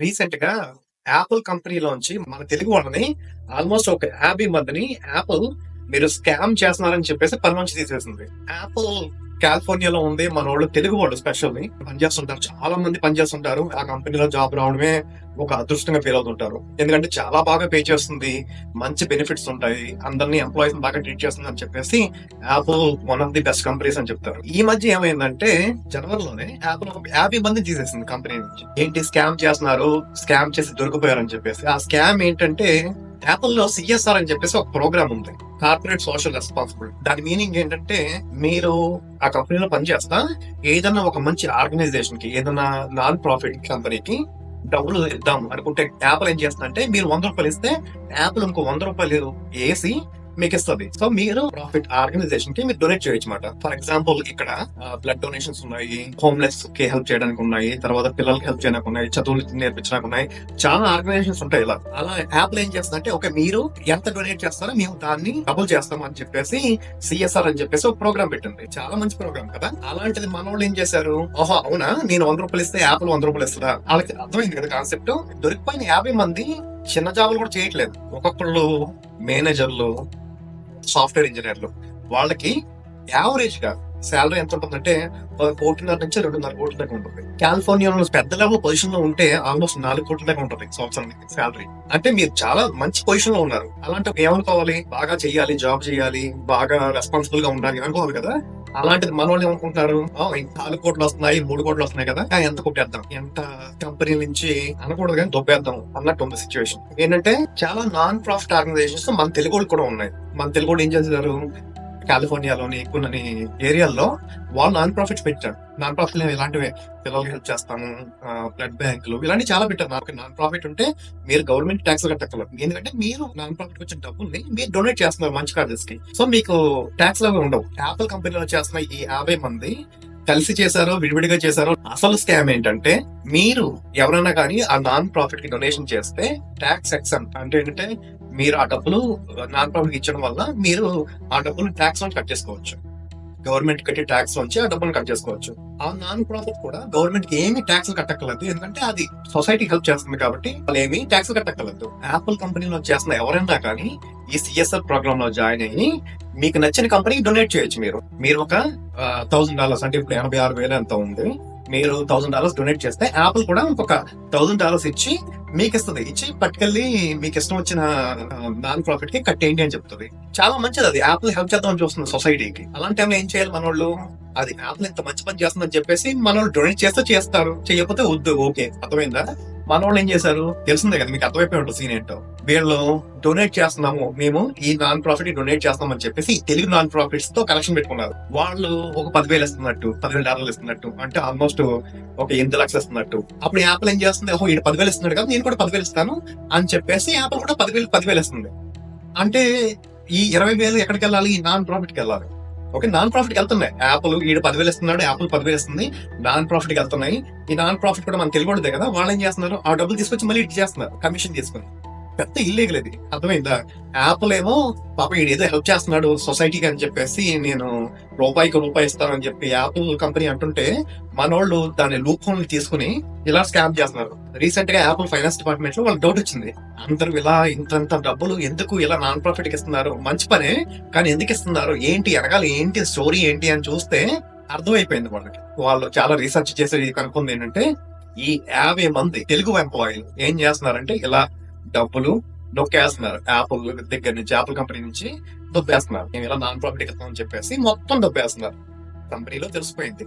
రీసెంట్గా యాపిల్ కంపెనీలోంచి మన తెలుగు వాళ్ళని ఆల్మోస్ట్ ఒక యాభై మందిని యాపిల్ మీరు స్కామ్ చేస్తున్నారని చెప్పేసి పని నుంచి తీసేసింది. యాపిల్ కాలిఫోర్నియాలో ఉంది. మన వాళ్ళు తెలుగు వాళ్ళు స్పెషల్లీ పనిచేస్తుంటారు. చాలా మంది పనిచేస్తుంటారు. ఆ కంపెనీలో జాబ్ రావడమే ఒక అదృష్టంగా ఫీల్ అవుతుంటారు. ఎందుకంటే చాలా బాగా పే చేస్తుంది. మంచి బెనిఫిట్స్ ఉంటాయి. అందరినీ ఎంప్లాయీస్ బాగా ట్రీట్ చేస్తుంది అని చెప్పేసి Apple one of the best companies అని చెప్తారు. ఈ మధ్య ఏమైందంటే జనవరిలోనే యాపిల్ ఒక యాభై మంది తీసేసింది కంపెనీ నుంచి. ఏంటి స్కామ్ చేస్తున్నారు? స్కామ్ చేసి దొరికిపోయారు అని చెప్పేసి. ఆ స్కామ్ ఏంటంటే యాపిల్లో సిఎస్ఆర్ అని చెప్పేసి ఒక ప్రోగ్రామ్ ఉంది. కార్పొరేట్ సోషల్ రెస్పాన్సిబుల్ దాని మీనింగ్ ఏంటంటే మీరు ఆ కంపెనీలో పనిచేస్తా ఏదైనా ఒక మంచి ఆర్గనైజేషన్కి ఏదైనా నాన్ ప్రాఫిట్ కంపెనీకి డబ్బులు ఇద్దాం అనుకుంటే యాపిల్ ఏం చేస్తుందంటే మీరు వంద రూపాయలు ఇస్తే యాపిల్ ఇంకో వంద రూపాయలు వేసి మీకు ఇస్తుంది సో మీరు ప్రాఫిట్ ఆర్గనైజేషన్కి మీరు డొనేట్ చేయొచ్చు అనమాట ఫర్ ఎగ్జాంపుల్ ఇక్కడ బ్లడ్ డొనేషన్స్ ఉన్నాయి హోమ్లెస్కి హెల్ప్ చేయడానికి ఉన్నాయి తర్వాత పిల్లలకి హెల్ప్ చేయడానికి ఉన్నాయి చదువులు నేర్పించడానికి ఉన్నాయి. చాలా ఆర్గనైజేషన్స్ ఉంటాయి ఇలా. అలా యాప్ ఏం చేస్తుందంటే ఓకే మీరు ఎంత డొనేట్ చేస్తారో మేము దాన్ని డబుల్ చేస్తాం అని చెప్పేసి సిఎస్ఆర్ అని చెప్పేసి ఒక ప్రోగ్రామ్ పెట్టింది. చాలా మంచి ప్రోగ్రామ్ కదా. అలాంటిది మన వాళ్ళు ఏం చేశారు? ఓహో అవునా? నేను వంద రూపాయలు ఇస్తే యాప్లు వంద రూపాయలు ఇస్తుందా? వాళ్ళకి అర్థమైంది కదా కాన్సెప్ట్ దొరికిపోయిన యాభై మంది చిన్న జాబులు కూడా చేయట్లేదు. ఒక్కొక్కళ్ళు మేనేజర్లు సాఫ్ట్వేర్ ఇంజనీర్లు. వాళ్ళకి యావరేజ్గా శాలరీ ఎంత ఉంటుందంటే కోటిన్నర నుంచి రెండున్నర కోట్ల దాకా ఉంటుంది. కాలిఫోర్నియాలో పెద్ద లెవెల్ పొజిషన్లో ఉంటే ఆల్మోస్ట్ నాలుగు కోట్ల దాకా ఉంటుంది సంవత్సరానికి శాలరీ అంటే మీరు చాలా మంచి పొజిషన్లో ఉన్నారు. అలాంటి ఏమనుకోవాలి? బాగా చేయాలి జాబ్ చేయాలి బాగా రెస్పాన్సిబుల్గా ఉండాలి అనుకోవాలి కదా? అలాంటిది మన వాళ్ళు ఏమనుకుంటున్నారు నాలుగు కోట్లు వస్తున్నాయి మూడు కోట్లు వస్తున్నాయి కదా ఎంత కొట్టేద్దాం ఎంత కంపెనీ నుంచి అనకూడదు కానీ దొబ్బేద్దాం అన్నట్టు ఉంది సిచ్యువేషన్ ఏంటంటే చాలా నాన్ ప్రాఫిట్ ఆర్గనైజేషన్స్ మన తెలుగు వాళ్ళు కూడా ఉన్నాయి. మన తెలుగు ఏం చేస్తారు కాలిఫోర్నియాలోని కొన్ని ఏరియాల్లో వాళ్ళు నాన్ ప్రాఫిట్స్ పెట్టారు. నాన్ ప్రాఫిట్ ఇలాంటివి పిల్లలకి హెల్ప్ చేస్తాము బ్లడ్ బ్యాంకులు ఇలాంటివి చాలా పెట్టారు. నాకు నాన్ ప్రాఫిట్ ఉంటే మీరు గవర్నమెంట్ ట్యాక్స్ కట్టక్కర్లేదు. ఎందుకంటే మీరు నాన్ ప్రాఫిట్ వచ్చిన డబ్బుల్ని మీరు డొనేట్ చేస్తున్నారు మంచి కాజెస్కి సో మీకు ట్యాక్స్ అవి ఉండవు. యాపిల్ కంపెనీలో చేస్తున్న ఈ యాభై మంది కలిసి చేశారో విడివిడిగా చేశారో అసలు స్కామ్ ఏంటంటే మీరు ఎవరైనా కానీ ఆ నాన్ ప్రాఫిట్కి డొనేషన్ చేస్తే ట్యాక్స్ ఎక్సన్ అంటే ఏంటంటే మీరు ఆ డబ్బులు నాన్ ప్రాఫిట్ ఇచ్చడం వల్ల మీరు ఆ డబ్బులు ట్యాక్స్ నుంచి కట్ చేసుకోవచ్చు. గవర్నమెంట్ కట్టే ట్యాక్స్ నుంచి ఆ డబ్బులు కట్ చేసుకోవచ్చు. ఆ నాన్ ప్రాఫిట్ కూడా గవర్నమెంట్కి ఏమి ట్యాక్స్ కట్టక్కర్లేదు. ఎందుకంటే అది సొసైటీ హెల్ప్ చేస్తుంది కాబట్టి వాళ్ళు ఏమి ట్యాక్స్ కట్టక్కర్లేదు. యాపిల్ కంపెనీలో చేస్తున్న ఎవరైనా కానీ ఈ సిఎస్ఆర్ ప్రోగ్రామ్లో జాయిన్ అయ్యి మీకు నచ్చిన కంపెనీకి డొనేట్ చేయొచ్చు మీరు. మీరు ఒక థౌసండ్ డాలర్స్ అంటే ఇప్పుడు ఎనభై ఆరు వేలు ఎంత ఉంది? మీరు థౌసండ్ డాలర్స్ డొనేట్ చేస్తే యాపిల్ కూడా ఒక థౌసండ్ డాలర్స్ ఇచ్చి మీకు ఇస్తుంది ఇచ్చి పట్టుకెళ్ళి మీకు ఇష్టం వచ్చిన నాన్ ప్రాఫిట్కి కట్టేయండి అని చెప్తుంది. చాలా మంచిది అది. యాపిల్ హెల్ప్ చేద్దామని చూస్తుంది సొసైటీకి అలాంటి టైంలో ఏం చేయాలి మనోళ్ళు? అది యాపిల్ ఇంత మంచి పని చేస్తుందని చెప్పేసి మనోళ్ళు డొనేట్ చేస్తే చేస్తారు. చేయకపోతే వద్దు. ఓకే. అర్థమైందా? మనోళ్ళు ఏం చేశారు? తెలిసిందే కదా మీకు అర్థమైపోయి ఉంటుంది సీన్ ఏంటో. వీళ్ళు డొనేట్ చేస్తున్నాము. మేము ఈ నాన్ ప్రాఫిట్ డొనేట్ చేస్తామని చెప్పేసి తెలుగు నాన్ ప్రాఫిట్స్తో కలెక్షన్ పెట్టుకున్నారు. వాళ్ళు ఒక పదివేలు ఇస్తున్నట్టు పదివేల డాలర్లు ఇస్తున్నట్టు అంటే ఆల్మోస్ట్ ఒక ఎనిమిది లక్షలు ఇస్తున్నట్టు. అప్పుడు యాపిల్ ఏం చేస్తుంది? ఓహో ఈడు పదివేలు ఇస్తున్నాడు కదా నేను కూడా పదివేలు ఇస్తాను అని చెప్పేసి యాపిల్ కూడా పదివేలు పదివేలు ఇస్తుంది. అంటే ఈ ఇరవై వేలు ఎక్కడికి వెళ్ళాలి? ఈ నాన్ ప్రాఫిట్కి వెళ్ళాలి. ఓకే నాన్ ప్రాఫిట్కి వెళ్తున్నాయి. యాపిల్ ఈడు పదివేలు ఇస్తున్నాడు యాపిల్ పదివేలు ఇస్తుంది నాన్ ప్రాఫిట్కి వెళ్తున్నాయి. ఈ నాన్ ప్రాఫిట్ కూడా మనం తెలియకూడదే కదా వాళ్ళు ఏం చేస్తున్నారు? ఆ డబ్బులు తీసుకొచ్చి మళ్ళీ ఇటు చేస్తున్నారు కమిషన్ తీసుకుని. పెద్ద ఇల్లీగల్ ఇది అర్థమైందా? యాపిల్ ఏమో పాప ఏదో హెల్ప్ చేస్తున్నాడు సొసైటీకి అని చెప్పేసి నేను రూపాయికి రూపాయి ఇస్తానని చెప్పి యాపిల్ కంపెనీ అంటుంటే మనోళ్ళు దాని లూప్ హోల్ తీసుకుని ఇలా స్కామ్ చేస్తున్నారు. రీసెంట్గా యాపిల్ ఫైనాన్స్ డిపార్ట్మెంట్లో వాళ్ళకి డౌట్ వచ్చింది. అందరూ ఇలా ఇంతంత డబ్బులు ఎందుకు ఇలా నాన్ ప్రాఫిట్కి ఇస్తున్నారు? మంచి పనే కానీ ఎందుకు ఇస్తున్నారు? ఏంటి ఎనగాలి ఏంటి స్టోరీ ఏంటి అని చూస్తే అర్థమైపోయింది వాళ్ళకి. వాళ్ళు చాలా రీసెర్చ్ చేసి కనుక్కుంది ఏంటంటే ఈ యాభై మంది తెలుగు ఎంప్లాయీలు ఏం చేస్తున్నారంటే ఇలా డబ్బులు నొక్కేస్తున్నారు. యాపిల్ దగ్గర నుంచి యాపిల్ కంపెనీ నుంచి దొబ్బేస్తున్నారు మేము ఇలా నాన్ ప్రాఫిట్ ఇస్తామని చెప్పేసి మొత్తం దొబ్బేస్తున్నారు కంపెనీలో తెలిసిపోయింది.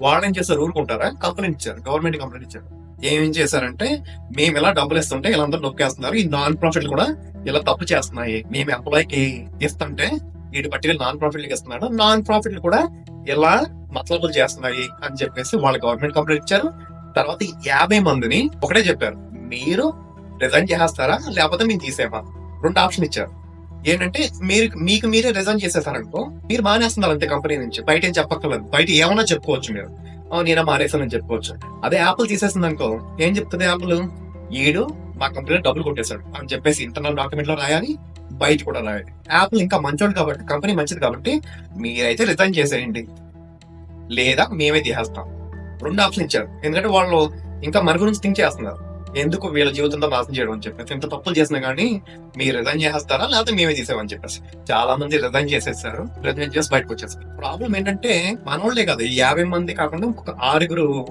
వాళ్ళు ఏం చేస్తారు ఊరుకుంటారా కంపెనీ ఇచ్చారు. గవర్నమెంట్ కంపెనీ ఇచ్చారు. ఏమేం చేశారంటే మేము ఇలా డబ్బులు ఇస్తుంటే ఇలా అందరూ నొక్కేస్తున్నారు. ఈ నాన్ ప్రాఫిట్ కూడా ఇలా తప్పు చేస్తున్నాయి. మేము ఎంప్లాయ్కి ఇస్తుంటే వీటి పట్టిన నాన్ ప్రాఫిట్ ఇస్తున్నాడు. నాన్ ప్రాఫిట్ కూడా ఇలా మతలబులు చేస్తున్నాయి అని చెప్పేసి వాళ్ళ గవర్నమెంట్ కంప్లైంట్ ఇచ్చారు. తర్వాత యాభై మందిని ఒకటే చెప్పారు. మీరు రిజైన్ చేసేస్తారా? లేకపోతే మేము తీసేమా రెండు ఆప్షన్ ఇచ్చారు. ఏంటంటే మీరు మీకు మీరే రిజైన్ చేసేసారనుకో మీరు మానేస్తున్నారు అంతే కంపెనీ నుంచి. బయట ఏం చెప్పక్కర్లేదు. బయట ఏమన్నా చెప్పుకోవచ్చు మీరు. నేనే మానేసానని చెప్పుకోవచ్చు. అదే యాపిల్ తీసేసింది అనుకో ఏం చెప్తుంది యాపిల్ ఈడు మా కంపెనీలో డబ్బులు కొట్టేశాడు అని చెప్పేసి ఇంటర్నల్ డాక్యుమెంట్లో రాయాలి బయట కూడా రాయాలి. యాపిల్ ఇంకా మంచోడు కాబట్టి కంపెనీ మంచిది కాబట్టి మీరైతే రిజైన్ చేసేయండి. లేదా మేమే తీసేస్తాం. రెండు ఆప్షన్ ఇచ్చారు. ఎందుకంటే వాళ్ళు ఇంకా మన గురించి థింక్ చేస్తున్నారు. ఎందుకు వీళ్ళ జీవితంలో నాశనం చేయడం అని చెప్పేసి ఇంత తప్పులు చేసినా కానీ మీరు రిజైన్ చేసేస్తారా? లేకపోతే మేమే తీసామని చెప్పేసి. చాలా మంది రిజైన్ చేసేసారు రిజైన్ చేసి బయటకు వచ్చేసారు ప్రాబ్లం ఏంటంటే మనోళ్ళే కాదు. ఈ యాభై మంది కాకుండా ఒక ఆరుగురు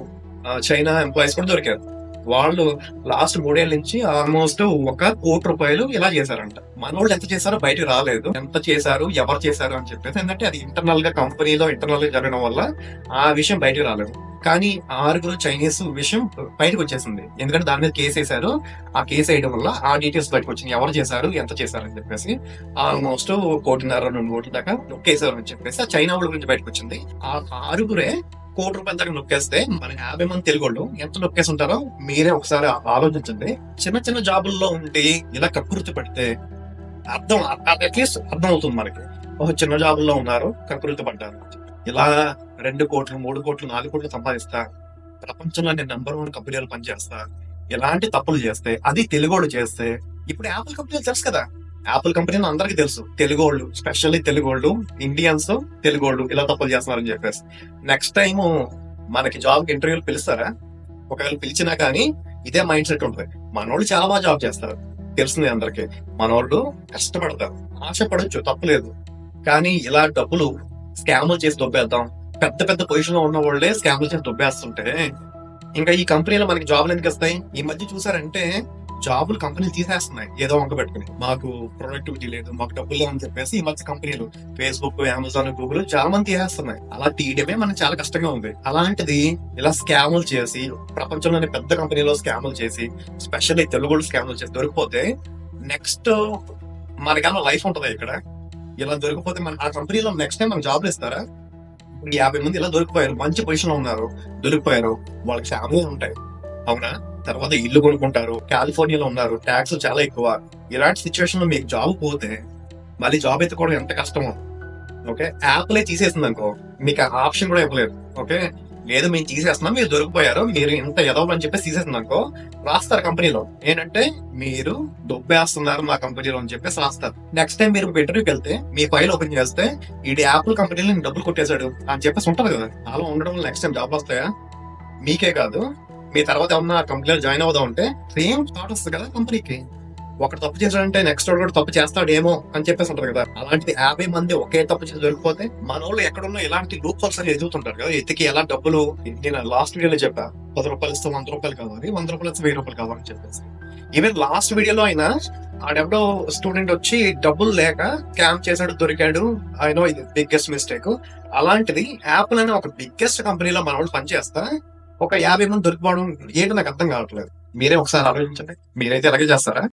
చైనా ఎంప్లాయీస్ కూడా దొరికారు. వాళ్ళు లాస్ట్ మూడేళ్ళ నుంచి ఆల్మోస్ట్ ఒక కోటి రూపాయలు ఇలా చేశారంట. మనోళ్ళు ఎంత చేశారో బయటకు రాలేదు. ఎంత చేశారు ఎవరు చేశారు అని చెప్పేసి ఎందుకంటే అది ఇంటర్నల్గా కంపెనీలో ఇంటర్నల్గా జరగడం వల్ల ఆ విషయం బయటకు రాలేదు. కానీ ఆరుగురు చైనీస్ విషయం బయటకు వచ్చేసింది. ఎందుకంటే దాని మీద కేసు వేశారు. ఆ కేసు వేయడం వల్ల ఆ డీటెయిల్స్ బయటకు వచ్చింది ఎవరు చేశారు ఎంత చేశారు అని చెప్పేసి ఆల్మోస్ట్ కోటిన్నర రెండు కోట్ల దాకా నొక్కేశారు అని చెప్పేసి ఆ చైనా వాళ్ళ గురించి బయటకు వచ్చింది. ఆ ఆరుగురే కోటి రూపాయల దాకా నొక్కేస్తే మన యాభై మంది తెలుగు వాళ్ళు ఎంత నొక్కేసి ఉంటారో మీరే ఒకసారి ఆలోచించండి. చిన్న చిన్న జాబుల్లో ఉండి ఇలా కకృతి పడితే అర్థం అట్లీస్ట్ అర్థం అవుతుంది మనకి. ఒక చిన్న జాబుల్లో ఉన్నారు కకృతి పడ్డారు. ఇలా రెండు కోట్లు మూడు కోట్లు నాలుగు కోట్లు సంపాదిస్తా ప్రపంచంలో నేను నెంబర్ వన్ కంపెనీలు పనిచేస్తా ఎలాంటి తప్పులు చేస్తే అది తెలుగోళ్ళు చేస్తే ఇప్పుడు యాపిల్ కంపెనీలు తెలుసు కదా. యాపిల్ కంపెనీ అందరికీ తెలుసు. తెలుగోళ్ళు స్పెషల్లీ తెలుగోళ్ళు ఇండియన్స్ తెలుగోళ్ళు ఇలా తప్పులు చేస్తున్నారని చెప్పేసి. నెక్స్ట్ టైం మనకి జాబ్ ఇంటర్వ్యూలు పిలుస్తారా? ఒకవేళ పిలిచినా కానీ ఇదే మైండ్ సెట్ ఉంటుంది. మనోళ్ళు చాలా బాగా జాబ్ చేస్తారు. తెలుస్తుంది అందరికి. మనోళ్ళు కష్టపడతారు. ఆశపడచ్చు తప్పులేదు కానీ ఇలా డబ్బులు స్కామ్లు చేసి దొబ్బేద్దాం. పెద్ద పెద్ద పొజిషన్లో ఉన్న వాళ్ళే స్కామ్లు చేసి దొబ్బేస్తుంటే ఇంకా ఈ కంపెనీలో మనకి జాబ్లు ఎందుకు వస్తాయి ఈ మధ్య చూసారంటే జాబులు కంపెనీలు తీసేస్తున్నాయి. ఏదో వంక పెట్టుకుని. మాకు ప్రొడక్టివిటీ లేదు మాకు డబ్బులు లేదని చెప్పేసి ఈ మధ్య కంపెనీలు ఫేస్బుక్ అమెజాన్ గూగుల్ చాలా మంది తీసేస్తున్నాయి. అలా తీయడమే మనకి చాలా కష్టంగా ఉంది. అలాంటిది ఇలా స్కాములు చేసి ప్రపంచంలోని పెద్ద కంపెనీలో స్కాములు చేసి స్పెషల్లీ తెలుగు స్కాములు చేసి దొరికిపోతే నెక్స్ట్ మనకన్నా లైఫ్ ఉంటుంది ఇక్కడ? ఇలా దొరికిపోతే మన ఆ కంపెనీలో నెక్స్ట్ టైం మనకు జాబ్లు ఇస్తారా? ఇప్పుడు యాభై మంది ఇలా దొరికిపోయారు. మంచి పొజిషన్లో ఉన్నారు. దొరికిపోయారు. వాళ్ళకి ఫ్యామిలీ ఉంటాయి. అవునా? తర్వాత ఇల్లు కొనుక్కుంటారు కాలిఫోర్నియాలో ఉన్నారు ట్యాక్స్ చాలా ఎక్కువ. ఇలాంటి సిచ్యువేషన్లో మీకు జాబ్ పోతే మళ్ళీ జాబ్ ఎత్తుకోవడం ఎంత కష్టమో ఓకే యాప్లే తీసేసింది అనుకో మీకు ఆ ఆప్షన్ కూడా ఇవ్వలేదు ఓకే లేదు మేము తీసేస్తున్నాం మీరు దొరికిపోయారు మీరు ఇంత ఎదవని చెప్పేసి తీసేసింది అనుకో రాస్తారు కంపెనీలో. ఏంటంటే మీరు దొబ్బేస్తున్నారు మా కంపెనీలో అని చెప్పేసి రాస్తారు. నెక్స్ట్ టైం మీరు ఇంటర్వ్యూకి వెళ్తే మీ ఫైల్ ఓపెన్ చేస్తే ఈ యాపిల్ కంపెనీలో డబ్బులు కొట్టేశాడు అని చెప్పేసి ఉంటుంది కదా? అలా ఉండడం వల్ల నెక్స్ట్ టైం జాబ్ వస్తాయా? మీకే కాదు. మీ తర్వాత ఏమన్నా కంపెనీలో జాయిన్ అవుదాం అంటే సేమ్ థాట్ వస్తుంది కదా కంపెనీకి ఒకటి తప్పు చేశాడంటే నెక్స్ట్ వాడు కూడా తప్పు చేస్తాడేమో అని చెప్పేసి ఉంటారు కదా. అలాంటిది యాభై మంది ఒకే తప్పు చేసి దొరికిపోతే మన వాళ్ళు ఎక్కడున్నా ఇలాంటి లూప్ హోల్స్ అని ఎదుగుతుంటారు కదా. ఎత్తికి ఎలా డబ్బులు? నేను లాస్ట్ వీడియోలో చెప్పా. పది రూపాయలు ఇస్తే వంద రూపాయలు కావాలి వంద రూపాయలు ఇస్తే వెయ్యి రూపాయలు కావాలని చెప్పేసి. ఈవెన్ లాస్ట్ వీడియోలో అయినా ఆడెవడో స్టూడెంట్ వచ్చి డబ్బులు లేక స్కామ్ చేశాడు దొరికాడు. ఆయన ఇది బిగ్గెస్ట్ మిస్టేక్ అలాంటిది యాపిల్ అనే ఒక బిగ్గెస్ట్ కంపెనీలో మన వాళ్ళు పనిచేస్తా ఒక యాభై మంది దొరికిపోవడం ఏంటి నాకు అర్థం కావట్లేదు. మీరే ఒకసారి ఆలోచించండి. మీరైతే అలాగే చేస్తారా?